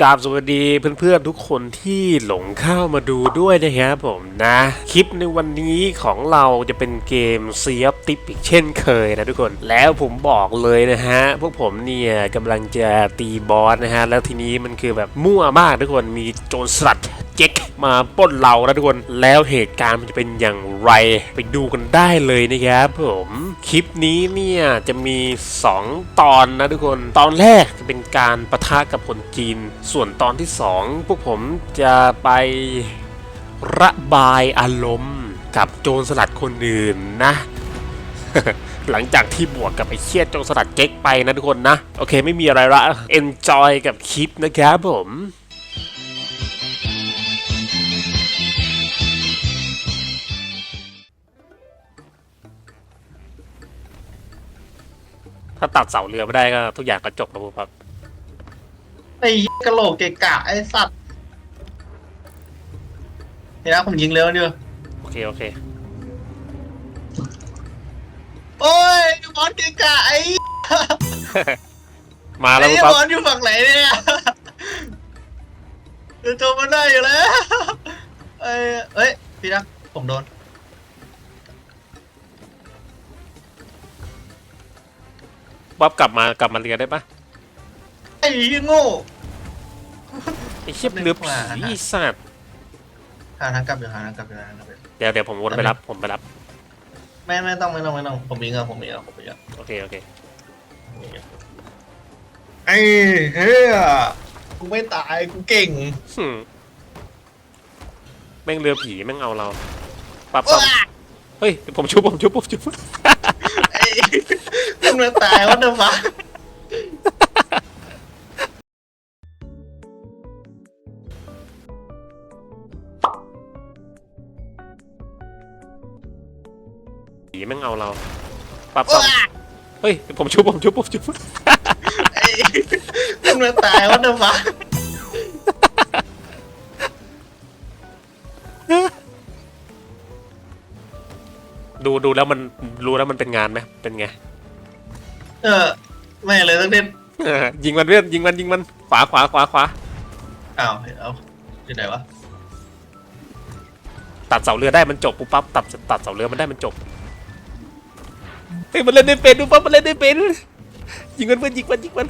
กราบสวัสดีเพื่อนๆทุกคนที่หลงเข้ามาดูด้วยนะครับผมนะ คลิปในวันนี้ของเราจะเป็นเกมเซียบติปอีกเช่นเคยนะทุกคนแล้วผมบอกเลยนะฮะ พวกผมเนี่ยกำลังจะตีบอสนะฮะ แล้วทีนี้มันคือแบบมั่วมากทุกคนมีโจรสลัด เจ๊กมาปล้นเรานะทุกคน แล้วเหตุการณ์มันจะเป็นอย่างไรไปดูกันได้เลยนะครับผมคลิปนี้เนี่ยจะมี 2 ตอนนะทุกคน ตอนแรกจะเป็นการประทะกับคนจีน ส่วนตอนที่ 2 พวกผมจะไประบายอารมณ์กับโจรสลัดคนอื่นนะหลังจากที่บวกกับไอ้เชียโจรสลัดเจ๊กไปนะทุกคนนะ โอเคไม่มีอะไรละ enjoy กับคลิปนะครับผม ถ้าตัดเสาเรือไม่ได้ก็ทุกอย่างก็จบแล้วครับไอ้กะโหลกเกะกะไอ้สัตว์เห็นนะผมยิงเร็วเดียวโอเคโอเคโอ้ยบอลเกะกะไอ้มาแล้วไอ้ปั๊บบอลอยู่ฝั่งไหนเนี่ยเดี๋ยวโจมมันได้อยู่แล้วเอ้ยเอ้ยพี่นักผมโดน ปั๊บกลับมากลับมาเรือได้ปะไอ้เหี้ยโง่ ไอ้เชี่ยเรือผีไอ้สัตว์หาทางกลับอยู่หาทางกลับอยู่หาทางกลับอยู่เดี๋ยวเดี๋ยวผมวนไปรับผมไปรับไม่ไม่ต้องไม่ต้องไม่ต้องผมมีเงินผมมีเงินผมมีเงินโอเคโอเคผมมีเงินไอ้เฮ้ยกูไม่ตายกูเก่งหึ่มแม่งเรือผีแม่งเอาเราปั๊บปั๊บเฮ้ยผมชุบผมชุบผมชุบ ไอ้คุณมาตายวัดเดอร์ฟ้าผีแม่งเอาเราปั๊บปั๊บเฮ้ย ผมชุบผมชุบผมชุบไอ้คุณมาตายวัดเดอร์ฟ้า ดูดูแล้วมันรู้แล้วมันเป็นงานไหมเป็นไง เออไม่เลยสักนิดเออยิงมันเพื่อนยิงมันยิงมันขวาขวาขวาขวาอ้าวเอาที่ไหนวะตัดเสาเรือได้มันจบปุ๊บปั๊บตัดตัดเสาเรือมันได้มันจบเฮ้ยมันเล่นได้เป็นดูปั๊บมันเล่นได้เป็นยิงมันเพื่อนยิงมันยิงมัน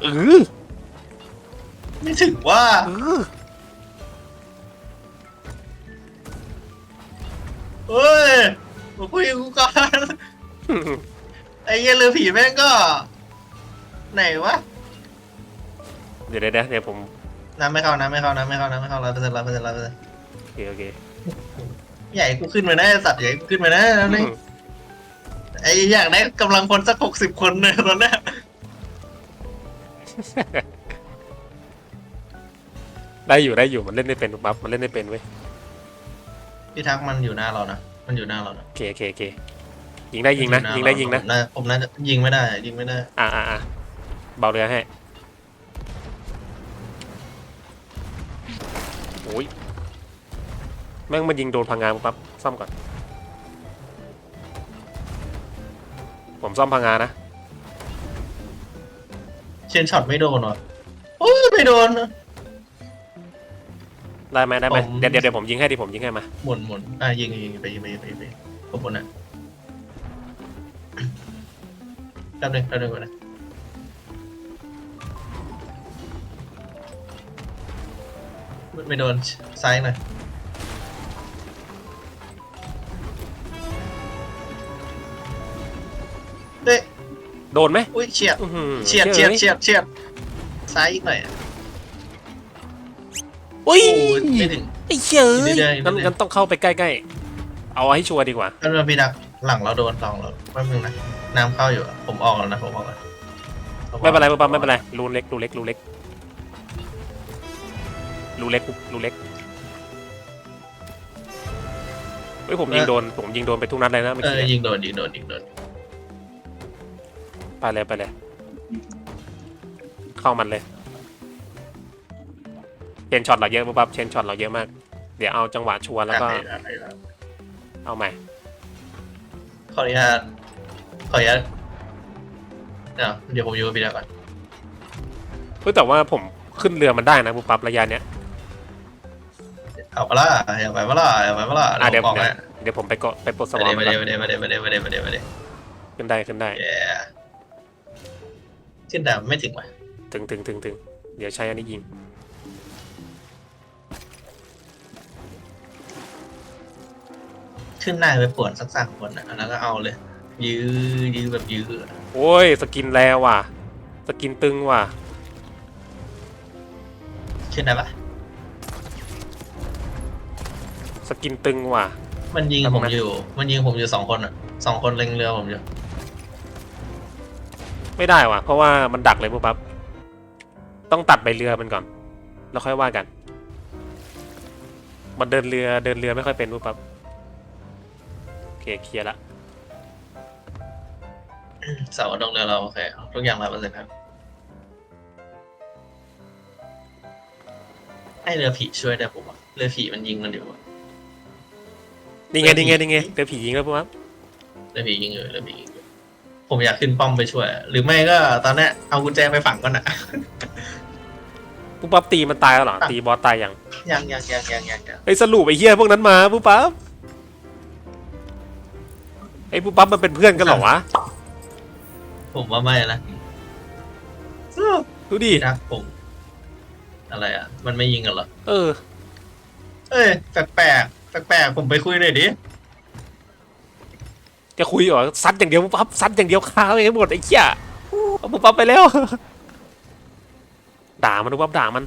เออไม่ถึงว่าเออ เฮ้ยมาคุยกับกูก่อนไอ้เหี้ยเรือผีแม่งก็ ไหนวะเดี๋ยวเดี๋ยวเดี๋ยวเดี๋ยวผมน้ำไม่เข้าน้ำไม่เข้าน้ำไม่เข้าน้ำไม่เข้าร้อยเปอร์เซ็นต์ร้อยเปอร์เซ็นต์ร้อยเปอร์เซ็นต์โอเคโอเคใหญ่กูขึ้นมาได้สัตว์ใหญ่กูขึ้นมาได้แล้วนี่ไอ้อยากได้กำลังคนสักหกสิบคนเลยตอนเนี้ยได้อยู่ได้อยู่มันเล่นได้เป็นปุ๊บปั๊บมันเล่นได้เป็นเว้ย พี่ทักมันอยู่หน้าเรานะ มันอยู่หน้าเรานะโอเคโอเคโอเคยิงได้ยิงนะยิงได้ยิงนะผมาผมน่าจะยิงไม่ได้ ยิงไม่ได้ อ่าอ่าอ่าเบาเรือให้โอ้ยแม่งมันยิงโดนพังงานปุ๊บปั๊บซ่อมก่อน ผมซ่อมพังงานนะเชนช็อตไม่โดนวะโอ้ยไม่โดน ได้ไหมได้ไหมผม เดี๋ยวเดี๋ยวเดี๋ยวผมยิงให้ดิผมยิงให้มา หมุนหมุนอะยิงยิงไปยิงไปยิงไปยิงไปผมหมุนนะแป๊บนึงแป๊บนึงก่อนนะไม่ไม่โดนซ้ายหน่อยเด้ยโดนไหมอุ้ยเฉียดอื้อหือเฉียดเฉียดเฉียดเฉียดซ้ายอีกหน่อยอะ อุ้ยโอ้ยไม่ถึง ไอ้เชี่ยอีกนิดเดียวอีกนิงั้ดนเดียวงั้นต้องเข้าไปใกล้ๆ เอาให้ชัวร์ดีกว่าแป๊บนึงพี่ดักหลังเราโดนหลังเราแป๊บนึงนะน้ำเข้าอยู่อะผมออกแล้วนะผมออกแล้วผออกไม่เป็นไรปั๊บไม่เป็นไรรูเล็กรูเล็กรูเล็กรูเล็กรูเล็กเฮ้ยผมยิงโดนผมยิงโดนไปทุกนัดเลยนะเมื่อเอกี้อยิงโดนยิงโดนยิงโดนไปเลยไปเลย เข้ามันเลยเช นช็อตเราเยอะปุ๊บปั๊บเชนช็อตเราเยอะมาก เดี๋ยวเอาจังหวะชัวร์แล้วก็อะไรอะไรอะไรเอาใหม่ ขออนุญาตขออนุญาตเดี๋ยวเดี๋ยวผมอยู่กับพี่ดักก่อนเฮ้ยแต่ว่าผมขึ้นเรือมันได้นะปุ๊บปั๊บระยะเนี้ยเอาไปละอย่าไปมาละอย่าไปมาละอะเดี๋ยวบอกเดี๋ยวให้เดี๋ยวผมไปเกาะไปปลดสไปมองเดี๋ยวมันไปก่อนเดี๋ยวไปเดี๋ยวไปเดี๋ยวไปเดี๋ยวไปเดี๋ยวไปเดี๋ยวขึ้นได้ขึ้นได้แย่ขึ้นแต่ไม่ถึงว่ะถึงถึงถึงถึงเดี๋ยวใช้อันนี้ยิง ขึ้นได้ไปปวดสักสามคนนะแล้วก็เอาเลย ยื้อยื้อแบบยื้อโอ้ย สกินแล้วว่ะ สกินตึงว่ะ ขึ้นได้ปะสกินตึงว่ะ มันยิงครับผมผมนะอยู่ มันยิงผมอยู่สองคนอะสองคนเล็งเรือผมอยู่ไม่ได้ว่ะ เพราะว่ามันดักเลยปุ๊บปั๊บต้องตัดใบเรือมันก่อน แล้วค่อยว่ากัน มันเดินเรือเดินเรือไม่ค่อยเป็นปุ๊บปั๊บโอ เคเคลียร์ละเสาลงเรือเราโอเคทุกอย่างร้อยเปอร์เซ็นต์ครับให้เรือผีช่วยได้ผมอะเรือผีมันยิงมันอยู่อะนี่ไงเรือผีนี่ไงนี่ไงเดี๋ยวผียิงแล้วปุ๊บปั๊บเรือผียิงอยู่เรือผียิงอยู่ผมอยากขึ้นป้อมไปช่วย หรือไม่ก็ตอนเนี้ยเอากุญแจไปฝังก่อนนะปุ๊บปั๊บตีมันตายแล้วเหรอตีบอสตายยังยังยังยังยังยังยังไอ้ยสรุปไอ้เหี้ยพวกนั้นมาปุ๊บปั๊บไอ้ปุ๊บปั๊บมันเป็นเพื่อนกันเหรอวะผมว่าไม่นะดูดิพี่ทักผมอะไรอะ มันไม่ยิงกันเหรอ เออ เอ้ยแปลกแปลกแปลกแปลกๆผมไปคุยหน่อยดิ จะคุยเหรอซัดอย่างเดียวปุ๊บปั๊บซัดอย่างเดียวค้าไปหมดไอ้เหี้ยเอาปุ๊บปั๊บไปแล้ว ด่ามันปุ๊บปั๊บด่ามัน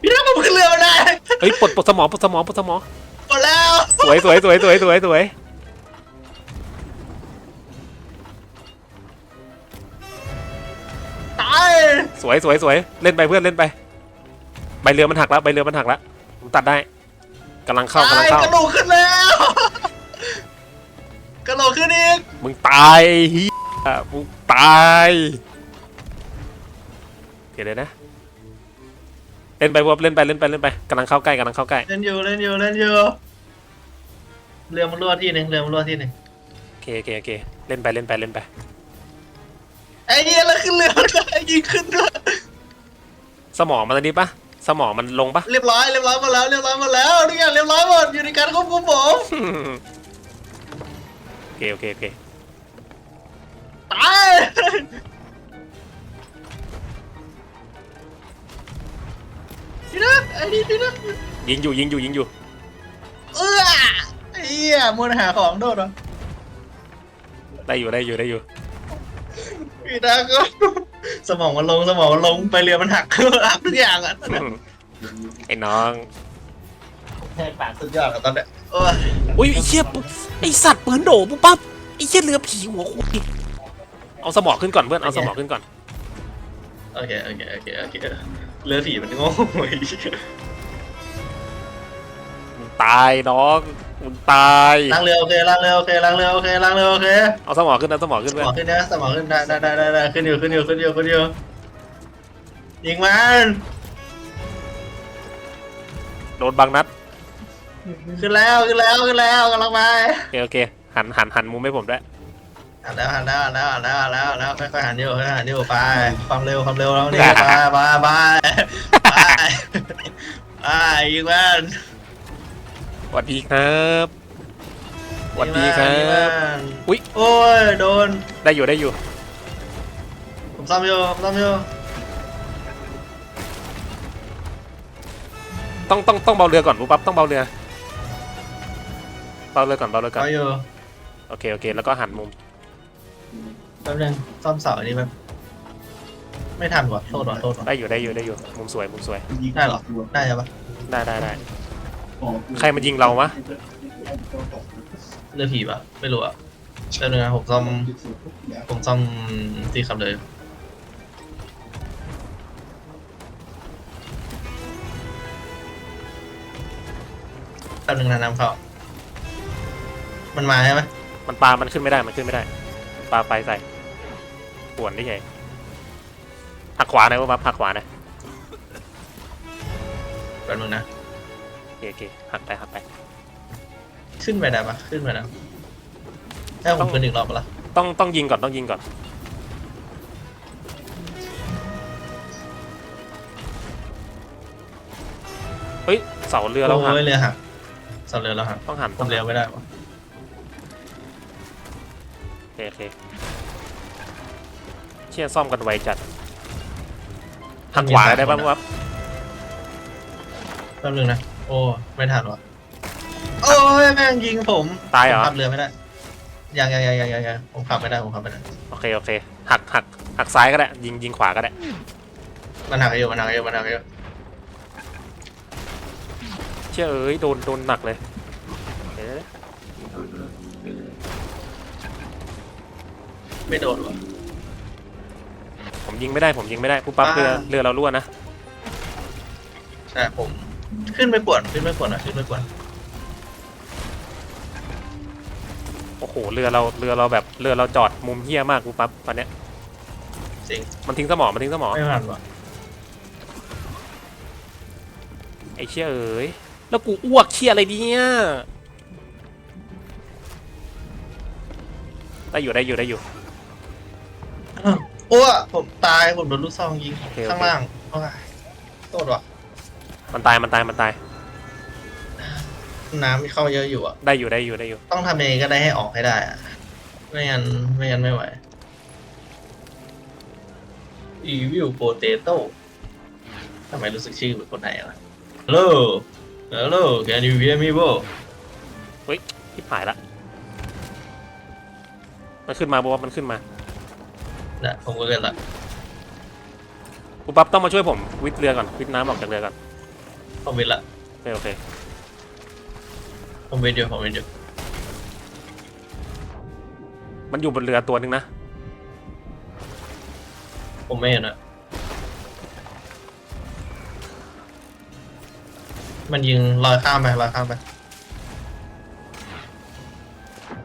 พี่ทักผมขึ้นเรือมาได้เฮ้ยปลดปลดสมองปลดสมองปลดสมองหมดแล้ว สวยสวยสวยสวยสวยสวยตายสวยสวยสวยเล่นไปเพื่อนเล่นไป ใบเรือมันหักแล้วใบเรือมันหักแล้วผมตัดได้กำลังเข้ากำลัตางยเข้ากระโดดขึ้นแล้วกระโดดขึ้นอีกมึงตายไอ้เฮียมึงตายเดี๋ยวเดี๋ยวนะเล่นไปวบเล่นไปเล่นไปเล่นไปกำลังเข้าใกล้กำลังเข้าใกล้ เล่นอยู่เล่นอยู่เล่นอยู่ เรือมันรั่วที่หนึ่งเรือมันรั่วที่หนึ่งโอเคโอเคโอเคเล่นไปเล่นไปเล่นไปไอ้เหี้ยแล้วขึ้นเรือได้ยิงขึ้นด้วยสมองมันอันนี้ปะสมองมันลงปะ เรียบร้อยเรียบร้อยหมดแล้วเรียบร้อยหมดแล้วทุกอย่างเรียบร้อยหมดอยู่ในการควบคุมผมโอเคโอเคโอเคตายพี่นะไอ้นี่พี่นะยิงอยู่ยิงอยู่ยิงอยู่ เออไอ้ เหี้ยมัวแต่หาของโดดเหรอได้อยู่ได้อยู่ได้อยู่ พี่นะก็สมองมันลงสมองมันลงไปเรือมันหักหักทุกอย่างอะไอ้น้อง แหกปากสุดยอดอะตอนเนี้ยโอ้ยอุ้ยไอ้เชี่ยปุ๊บไอ้สัตว์ปืนโดปุ๊บปั๊บไอ้เชี่ยเรือผีหัวคุยเอาสมองขึ้นก่อนเพื่อนเอาสมองขึ้นก่อนโอเคโอเคโอเคโอเคเรือผีมันโง่ไอ้เหี้ย มึงตายน้อง มึงตายล้างเรือโอเคล้างเรือโอเคล้างเรือโอเคล้างเรือโอเคเอาสมองขึ้นเอาสมองขึ้นสเพื่อมอนงขึ้นนะสมองขึ้นได้ได้ได้ได้ได้ขึ้นอยู่ขึ้นอยู่ขึ้นอยู่ขึ้นอยู่ยิงมันโดนบางนัดขึ้นแล้วขึ้นแล้วขึ้นแล้วกำลังไปโอเคโอเคหันหันหันมุมให้ผมด้วยหันแล้วหันแล้วหันแล้วหันแล้วหันแล้วหันแล้วค่อยๆหันอยู่ค่อยๆหันอยู่ไปความเร็วความเร็วแล้วนี่ไปไปไปไปไปยิงมัน สวัสดีครับสวัสดีครัยิงมันบอุ๊ย โอ้ย โดน ได้อยู่ได้อยู่ ผมซ่อมอยู่ผมซ่อมอยู่ต้องต้องต้องเบาเรือก่อนปุ๊บปั๊บต้องเบาเรือ เบาเรือก่อนเบาเรือก่อนเอาอยู่โอเคโอเค แล้วก็หันมุม แป๊บนึงซ่อมเสาอันนี้แบบไม่ทันว่ะโทษว่ะโทษว่ะได้อยู่ได้อยู่ได้อยู่ มุมสวยมุมสวย ได้เหรอ ได้ใช่ปะได้ได้ได้ ใครมายิงเราวะเรือผีปะไม่รู้อะแป๊บนึงนะผมซ่อมผมซ่อมที่ขับเลยแป๊บนึงนะน้ำเข้ามันมาใช่ไหมมันปลา มันขึ้นไม่ได้ มันขึ้นไม่ได้ ปลาไฟใส่ปวนได้ไงหักขวาหนะปุ๊บปั๊บหักขวาหนะแป๊บนึงนะโอ คโอเคหักไปหักไป ขึ้นไปได้ปะขึ้นไปนะถ้าผต้อมง ขึ้นึ่งรอบปะละต้องต้องยิงก่อนต้องยิงก่อน เฮ้ย เสาเรือเราหักโอ้เรือหักสำเร็จแล้หักต้องหันต้องหันเรือไม่ได้ปะโอเคเคเชี่ยซ่อมกันไวจัดหักขวาได้ป่ะมังวะแป๊บนึงนะ โอ้ไม่ทันวะโอ้ยแม่งยิงผมตายเหรอ ผมขับเรือไม่ได้ยังยังยังยังยังยังผมขับไม่ได้ผมขับไม่ได้โอเคโอเค หักหักหักซ้ายก็ได้ ยิงยิงขวาก็ได้ มันหักอยู่มันหักอยู่มันหักอยู่เชี่ยเอ้ยโดนโดนหนักเลยเดี๋ยวไม่โดนวะ ผมยิงไม่ได้ผมยิงไม่ได้ปุ๊บปั๊บอ่าเรือเรือเรารั่วนะ ใช่ผม ขึ้นไปป่วนขึ้นไปป่วนหน่อยขึ้นไปป่วนโอ้โหเรือเราเรือเราแบบเรือเราจอดมุมเฮี้ยมากปุ๊บปั๊บตอนเนี้ยจริงมันทิ้งสมอมันทิ้งสมอไม่ทันวะไอ้เชี่ยเอ้ยแล้วกูอ้วกเชี่ยอะไรเนี่ยได้อยู่ได้อยู่ได้อยู่โอ้ผมตายผมโดนลูกซองยิงโอเคข้างล่างโอ้ยโทษวะ มันตายมันตายมันตายน้ำมีเข้าเยอะอยู่อะ ได้อยู่ได้อยู่ได้อยู่ ต้องทำเองก็ได้ให้ออกให้ได้อะไม่งั้นไม่งั้นไม่ไหว Evil Potato ทำไมรู้สึกชื่อเหมือนคนไหนวะ Hello Hello Can you hear me bro ที่หายละ มันขึ้นมาบอกว่ามันขึ้นมานะผมก็เกินละปุ๊บปั๊บต้องมาช่วยผมวิทย์เรือก่อนวิทย์น้ำออกจากเรือก่อน ผมวินละโอเคโอเคผมวินอยู่ผมวินอยู่มันอยู่บนเรือตัวหนึ่งนะผมไม่เห็นอะมันยิงลอยข้ามไปลอยข้ามไป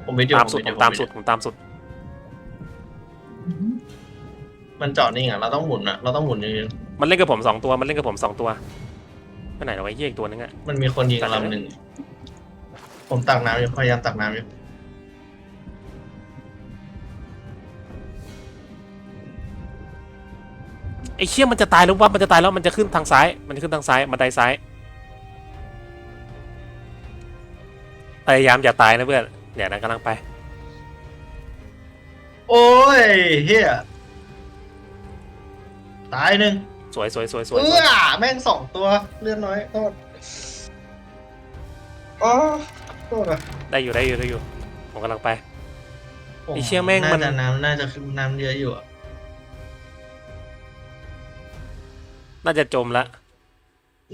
ผมวินอยู่ตามสุดวินผอมยู่ตามวินอสุดยู่ผมตามสุดมันจอดนิ่งอะเราต้องหมุนอะเราต้องหมุนยืนมันเล่นกับผมสองตัวมันเล่นกับผมสองตัว ไปไหนเอาไว้เหี้ยอีกตัวนึงอะมันมีคนยิงลำหนึ่ง ผมตักน้ำอยู่พยายามตักน้ำอยู่ไอ้เชี่ยมันจะตายแล้วว่ามันจะตายแล้วมันจะขึ้นทางซ้าย มันจะขึ้นทางซ้ายบันไดซ้ายพยายามอย่าตายนะเพื่อนเดี๋ยวนะกำลังไป โอ้ยเฮียตายหนึ่ง สวยสวยสวยสวยเอสวยอแม่งสองตัวเลือดน้อยโทษอ๋อโทษอะได้อยู่ได้อยู่ได้อยู่ผมกำลังไปโอ้ไอ้เชี่ยแม่งมัน น่าจะน้ำน่าจะขึ้นน้ำเยอะอยู่อะน่าจะจมละ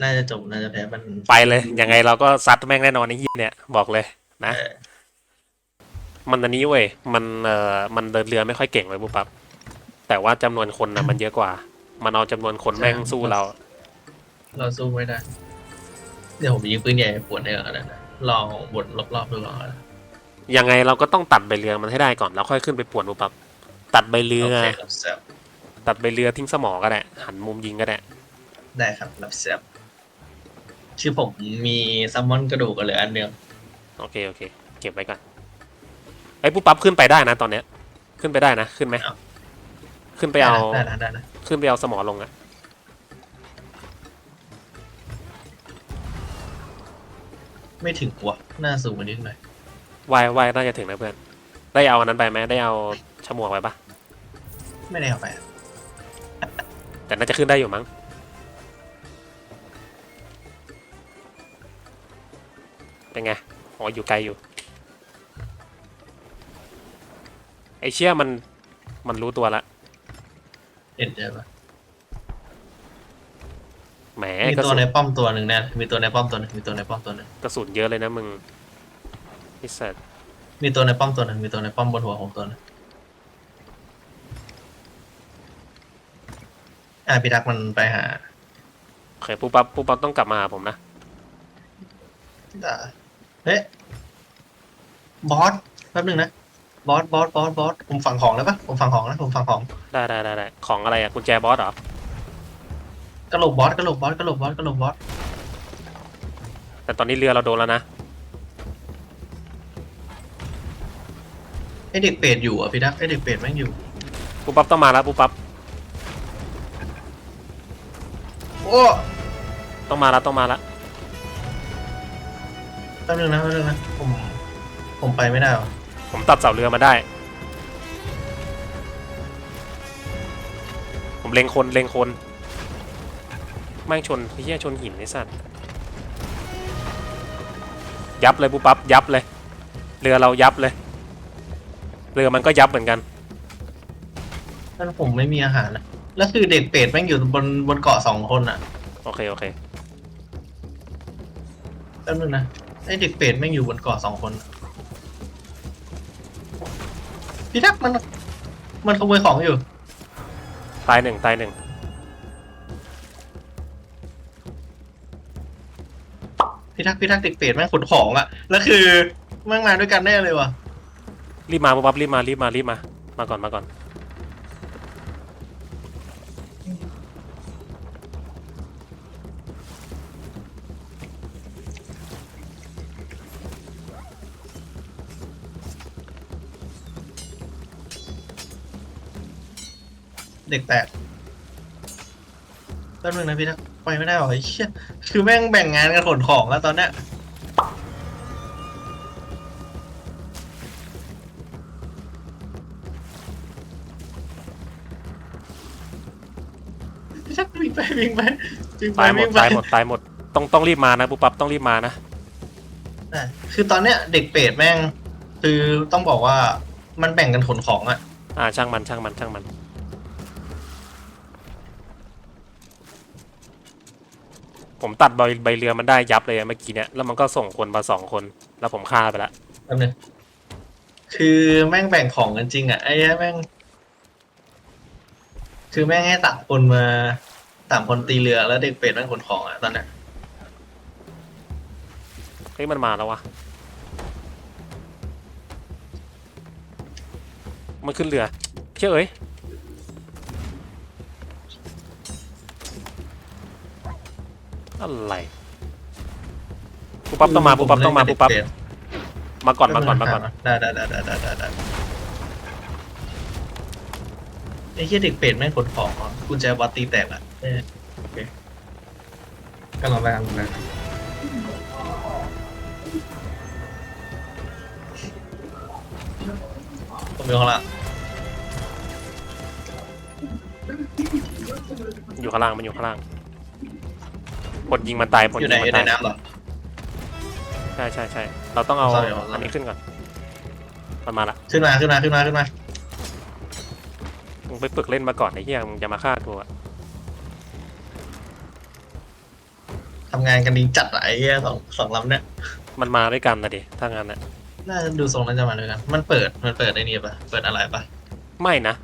น่าจะจบน่าจะแพ้มันไปเลยยังไงเราก็ซัดแม่งแน่นอนไอ้เหี้ยเนี่ยบอกเลยนะเออมันอันนี้เว้ยมันเอ่อมันเดินเรือไม่ค่อยเก่งเลยปุ๊บปั๊บแต่ว่าจำนวนคนนะมันเยอะกว่า มันเอาจำนวนคนแม่งสู้เรา เราสู้ไม่ได้ เดี๋ยวผมยิงปืนใหญ่ปวดได้ก่อนนะลองบนรอบๆดูก่อนนะยังไงเราก็ต้องตัดใบเรือมันให้ได้ก่อนแล้วค่อยขึ้นไปป่วนปุ๊บปั๊บตัดใบเรือโอเครับแซบตัดใบเรือทิ้งสมอก็ได้ หันมุมยิงก็ได้ ได้ครับรับแซบชื่อผมมีแซัมมอนกระดูกกันเหลยอันเดียวโอเคโอเค เก็บไว้ก่อนไอ้ยปุ๊บปั๊บขึ้นไปได้นะตอนเนี้ย ขึ้นไปได้นะ ขึ้นไหม ขึ้นไปเอาได้นะได้นะขึ้นไปเอาสมอลงอะไม่ถึงว่ะหน้าสูงกว่านิดหน่อยวายวายน่าจะถึงนะเพื่อน ได้เอาอันนั้นไปไหมได้เอาฉมวกไปปะไม่ได้เอาไปอะแต่น่าจะขึ้นได้อยู่มั้ง เป็นไงอ๋ออยู่ไกลอยู่ ไอเชี่ยมันมันรู้ตัวละ เห็นเจอปะแหมมีกระตัวสุนในป้อมตัวหนึ่งแน่มีตัวในป้อมตัวหนึ่งมีตัวในป้อมตัวหนึ่งกระสุนเยอะเลยนะมึงพิเศษมีตัวในป้อมตัวหนึ่งมีตัวในป้อมบนหัวผมตัวหนึงอะพี่ดักมันไปหาโอเคปุ๊บปั๊บปุ๊บปั๊บต้องกลับมาหาผมนะได้เฮ้ยบอสแป๊บหนึงนะ บอสบอสบอสบอสผมฝังของแล้วปะผมฝังของแล้วผมฝังของได้ได้ได้ได้ของอะไรอะกุญแจบอสเหรอกระโหลกบอสกระโหลกบอสกระโหลกบอสกระโหลกบอสแต่ตอนนี้เรือเราโดนแล้วนะไอเด็กเป็ดอยู่อะพี่ดักไอเด็กเป็ดแม่งอยู่ปุ๊บปั๊บต้องมาแล้วปุ๊บปั๊บโอ้ต้องมาแล้วต้องมาแล้วป๊บนึงนะแป๊บนึงนะผมผมไปไม่ได้หรอ ผมตัดเสาเรือมาได้ ผมเล็งคนเล็งคนแม่งชนไอ้เหี้ยชนหินไอ้สัตว์ยับเลยปุ๊บปั๊บยับเลย เรือเรายับเลย เรือมันก็ยับเหมือนกันนั่นผมไม่มีอาหารนะแล้วคือเด็กเป็ดแม่งอยู่บนบนเกาะสองคนอะโอเคโอเคแป๊บนึงนะไอเด็กเป็ดแม่งอยู่บนเกาะสองคนอะ พี่ทักษ์มันมันขโมยของอยู่ ตายหนึ่งตายหนึ่งพี่ทักษ์พี่ทักษ์เด็กเป็ดแม่งขนของอะแล้วคือแม่งมาด้วยกันแน่เลยว่ะรีบมาปุ๊บปั๊บรีบมารีบมารีบมา มาก่อนมาก่อน เด็กแตกแป๊บนึงนะพี่ทักษ์ไปไม่ได้หรอไอ้เชี่ยคือแม่งแบ่งงานกันขนของแล้วตอนเนี้ยพี่ทักษ์วิ่งไปวิ่งไปวิ่งไปตายหมดวิ่งไปตายหมดตายหมดต้องต้องรีบมานะปุ๊บปั๊บต้องรีบมานะอะคือตอนเนี้ยเด็กเป็ดแม่ง คือต้องบอกว่ามันแบ่งกันขนของอะ อ่าช่างมันช่างมันช่างมัน ผมตัดใบใบเรือมันได้ยับเลยอะเมื่อกี้เนี่ยแล้วมันก็ส่งคนมาสองคน แล้วผมฆ่าไปละแป๊บนึงคือแม่งแบ่งของกันจริงอะไอ้เหี้ยแม่ง คือแม่งให้สามคนมาสามคนตีเรือแล้วเด็กเป็ดแม่งขนของอะตอนเนี้ยเฮ้ยมันมาแล้ววะมันขึ้นเรือเชื่อเอ้ย อะไรปุ๊บปั๊บต้องมาปุ๊บปั๊บต้องมาปุ๊บปั๊บเด็กเป็ดมาก่อนมาก่อนมาก่อนได้ได้ได้ได้ได้ได้ได้ไอ้เหี้ยเด็กเป็ดแม่งขนของอะกุญแจวัดตีแตกอะเออโอเคกำลังไปกำลังไปผมอยู่ข้างล่างอยู่ข้างล่างมันอยู่ข้างล่าง ผลยิงมันตายผลอยู่ยิในงอมัยู่นในตายน้ำเหรอ ใช่ใช่ใช่เราต้องเอาเอาเอาเอาอันนี้ขึ้นก่อนมันมาละขึ้นมาขึ้นมาขึ้นมาขึ้นมามึงไปฝึกเล่นมาก่อนไอ้เหี้ยมึงจะมาฆ่ากูอะทำงานกันดีจัดอะไอ้เหี้ยสองสองลำเนี่ยมันมาด้วยกันนะดิถ้างั้นนะน่าจะดูทรงน่าจะมาด้วยกันมันเปิดมันเปิดไอ้นี่ปะเปิดอะไรปะไม่นะ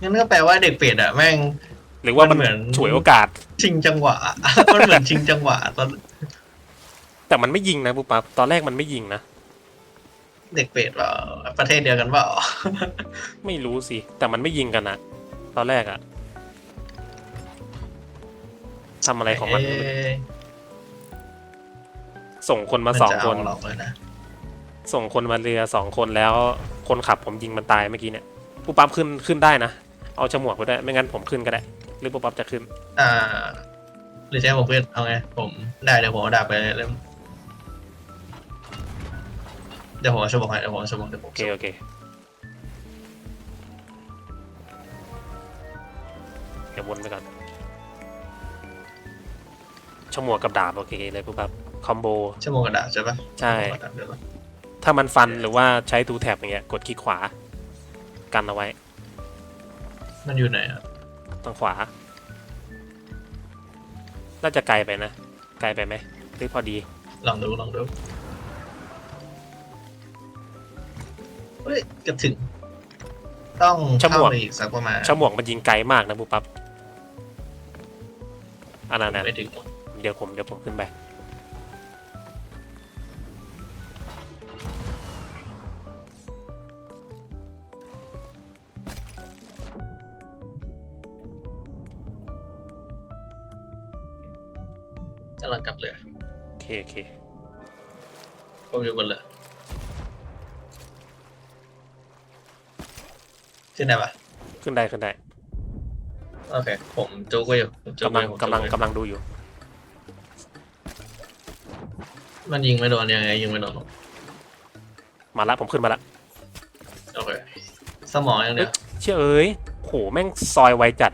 งั้นก็แปลว่าเด็กเป็ดอะแม่ง หรือว่ามันมันเหมือน ฉวยโอกาส ชิงจังหวะ มันเหมือนชิงจังหวะตอนแต่มันไม่ยิงนะปุ๊บปั๊บตอนแรกมันไม่ยิงนะ เด็กเป็ดเปล่าประเทศเดียวกันเปล่า ไม่รู้สิ แต่มันไม่ยิงกันนะตอนแรกอะทำอะไรของมันเอ๊ะส่งคนมาสองจะคนเาเราเลยนะส่งคนมาเรือสองคนแล้ว คนขับผมยิงมันตายเมื่อกี้เนี่ยปุ๊บปั๊บขึ้นขึ้นได้นะ เอาฉมวกไปได้ไม่งั้นผมขึ้นก็ได้หรือปุ๊บปั๊บจะขึ้น อ่าหรือใช้ผมเพื่อนเอาไง ผมได้เดี๋ยวผมเอาดาบไปเล่มเดี๋ยวผมเอาชั่วโมงให้เดี๋ยวผมเอาชั่วโมงเดี๋ยวผมโอเคโอเคเดี๋ยววนไปก่อนฉมวกกับดาบโอเคเลยปุ๊บปั๊บคอมโบ ชั่วโมงกระดาษใช่ปะใช่ ชั่วโมงกระดาษเดี๋ยวก่อนถ้ามันฟันหรือว่าใช้ทูแท็บอย่างเงี้ย กดคลิกขวา กันเอาไว้ มันอยู่ไหนอะ ทางขวา น่าจะไกลไปนะ ไกลไปไหมหรือพอดี ลองดูลองดูเฮ้ยเกับถึง ต้องชั่วโมเข้างไปอีกสักประมาณฉมวกมันยิงไกลมากนะปุ๊บปั๊บอันนั้นนะไปถึง เดี๋ยวผมเดี๋ยวผมขึ้นไป ผมอยู่บนเรือขึ้นได้ปะขึ้นได้ขึ้นได้โอเค ผมจูกไว้อยู่ผมจูกำลังไว้ผมกำลังจูไว้กำลังดูอยู่ มันยิงไม่โดนยังไงยิงไม่โดนมาละผมขึ้นมาละโอเค สมองอย่างเดียวเชื่อเอ้ยโหแม่งซอยไวจัด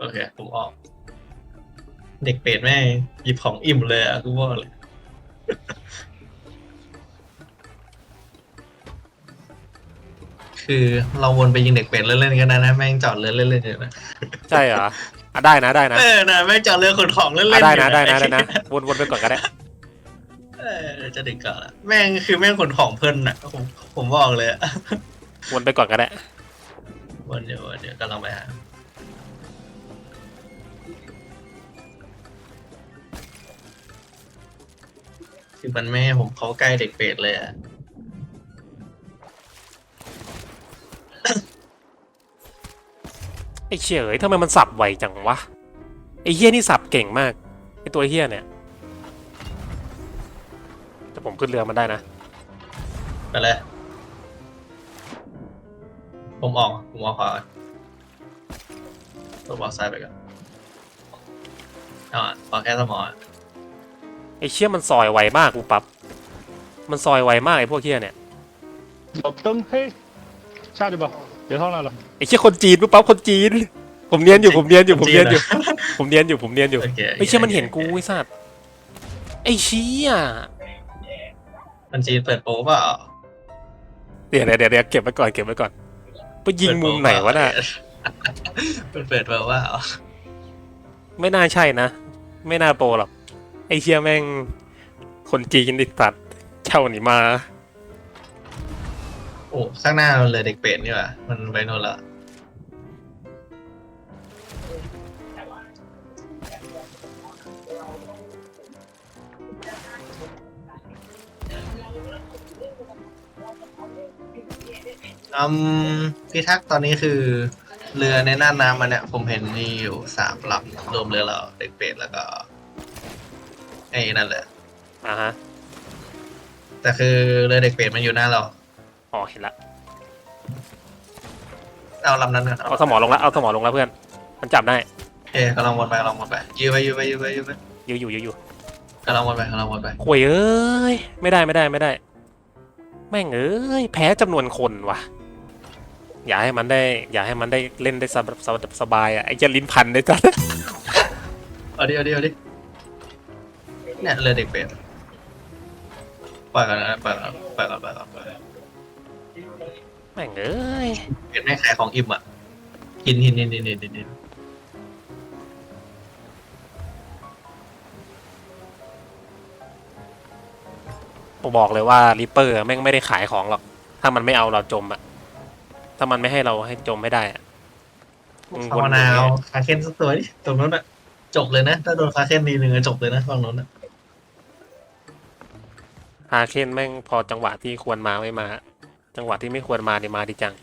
โอเค ผมออก เด็กเป็ดแม่งหยิบของอิ่มเลยอะกูบอกเลย คือเราวนไปยิงเด็กเป็ดเล่นๆกันนะนะแม่งจอดเรือเล่นๆอยู่นะใช่เหรออะได้นะได้นะเออนะแม่งจอดเรือขนของเล่นๆอะอยู่ได้นะได้นะได้นะวนวนไปก่อนก็ได้ เออจะดึกก่อนละแม่งคือแม่งขนของเพลินอะผมผมบอกเลยอะวนไปก่อนก็ได้ วนเดี๋ยววนเดี๋ยวกำลังไปหาคือมันไม่ให้ผมเขาใกล้เด็กเป็ดเลยอะ ไอ้เชี่ยเอ้ยทำไมมันสับไวจังวะ ไอ้เฮี้ยนี่สับเก่งมาก ไอ้ตัวเฮี้ยเนี่ยแต่ผมขึ้นเรือมันได้นะ ไปเลย ผมออก ผมออกขวาก่อนผมออกซ้ายไปก่อนเอาอะพอแค่สมองอะไอ้เชี่ยมันซอยไวมากกูปั๊บมันซอยไวมากไอ้พวกเฮี้ยเนี่ย อยู่ห้องเราเหรอไอ้เชี่ยคนจีนปุ๊บปั๊บคนจีน ผมเนียนอยู่ผมเนียนอยู่ผมเนียนอยู่ ผมเนียนอยู่ผมเนียนอยู่โอเไม่เชี่ยมันเห็นกูไอ้สัตว์ไอ้เชี่ยบัญชีเปิดโป๊เปล่าเดี๋ยวเดี๋ยวเดี๋ยวเก็บไว้ก่อนเก็บไว้ก่อนไปยิงมุมไหนวะน่ะเปิดเปิดโป๊เปล่าไม่น่าใช่นะ ไม่น่าโปรหรอกไอ้เชี่ยแม่ง คนจีนติดตัดเช่าหนีมา โอ้ข้างหน้าเราเลยเด็กเป็ดนี่หว่ามันไปโน่นละอืมพิทักษ์ตอนนี้คือ เรือในน่านน้ำมันเนี่ยผมเห็นมีอยู่สามลำรวมเรือเราเด็กเป็ดแล้วก็ไอ้นั่นแหละ อ่าฮะ แต่คือเรือเด็กเป็ดมันอยู่หน้าเรา อ๋อเห็นละ เอาลำนั้นกันเอาสมอลงแล้วเอาสมอลงแล้วเพื่อน มันจับได้เอ๊กำลังวนไปกำลังวนไปยื้อไปยื้อไปยื้อไปยื้อไปอยู่อยู่อยู่อยู่กำลังวนไปกำลังวนไปโวยเอ้ย ไม่ได้ไม่ได้ไม่ได้ แม่งเอ้ย แพ้จำนวนคนว่ะ อย่าให้มันได้ อย่าให้มันได้เล่นได้สบสบสบายอะ ไอ้เจะลิ้นพันได้จ้ะเอาดิเอาดิเอาดิเนี่ยเรือเด็กเป็ดปล่อยกันนะปล่อยกันปล่อยกันปล่อยกันปล่อยกัน แม่งเอ้ยเป็ดไม่ขายของอิ่มอะกินกินกินกินกินกินกินผมบอกเลยว่าริปเปอร์แม่งไม่ได้ขายของหรอก ถ้ามันไม่เอาเราจมอะถ้ามันไม่ให้เราให้จมไม่ได้อะมึงภาวนาเอาคาเคนสักตัวดิตรงนั้นอะ จบเลยนะ ถ้าโดนคาเคนดีหนึ่งอะจบเลยนะฝั่งนั้นอะ ฮาเคนแม่งพอจังหวะที่ควรมาไม่มา จังหวะที่ไม่ควรมาเนี่ยมาดีจัง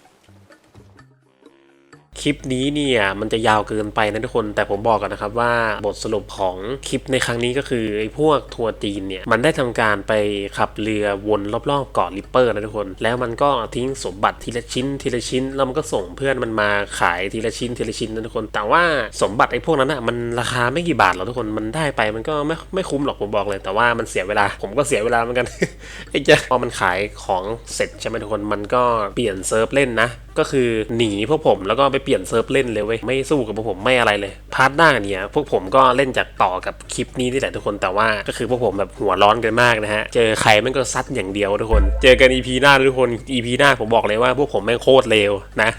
คลิปนี้เนี่ยมันจะยาวเกินไปนะทุกคน แต่ผมบอกกันนะครับว่าบทสรุปของคลิปในครั้งนี้ก็คือไอ้พวกทัวร์จีนเนี่ยมันได้ทำการไปขับเรือวนรอบๆเกาะลิปเปอร์นะทุกคน แล้วมันก็ทิ้งสมบัติทีละชิ้นทีละชิ้นแล้วมันก็ส่งเพื่อนมันมาขายทีละชิ้นทีละชิ้นนะทุกคน แต่ว่าสมบัติไอ้พวกนั้นอะมันราคาไม่กี่บาทหรอกทุกคนมันได้ไปมันก็ไม่ไม่คุ้มหรอกผมบอกเลย แต่ว่ามันเสียเวลาผมก็เสียเวลาเหมือนกันไอ้เจ้าพอมันขายของเสร็จใช่ไหมทุกคนมันก็เปลี่ยนเซิร์ฟเล่นนะ ก็คือหนีพวกผมแล้วก็ไปเปลี่ยนเซิร์ฟเล่นเลยเว้ยไม่สู้กับพวกผมไม่อะไรเลยพาร์ทหน้าเนี่ยพวกผมก็เล่นจากต่อกับคลิปนี้นี่แหละทุกคนแต่ว่าก็คือพวกผมแบบหัวร้อนกันมากนะฮะเจอใครแม่งก็ซัดอย่างเดียวทุกคน เจอกัน EP หน้าทุกคน EP หน้าผมบอกเลยว่าพวกผมแม่งโคตรเลวนะ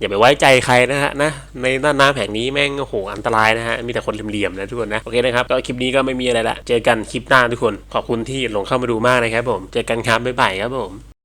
อย่าไปไว้ใจใครนะฮะนะในน่านน้ำแห่งนี้แม่งโอ้โหอันตรายนะฮะมีแต่คนเหลี่ยมๆนะทุกคนนะโอเคนะครับก็คลิปนี้ก็ไม่มีอะไรละเจอกันคลิปหน้าทุกคนขอบคุณที่หลงเข้ามาดูมากนะครับผม เจอกันครับบ๊ายบายครับผม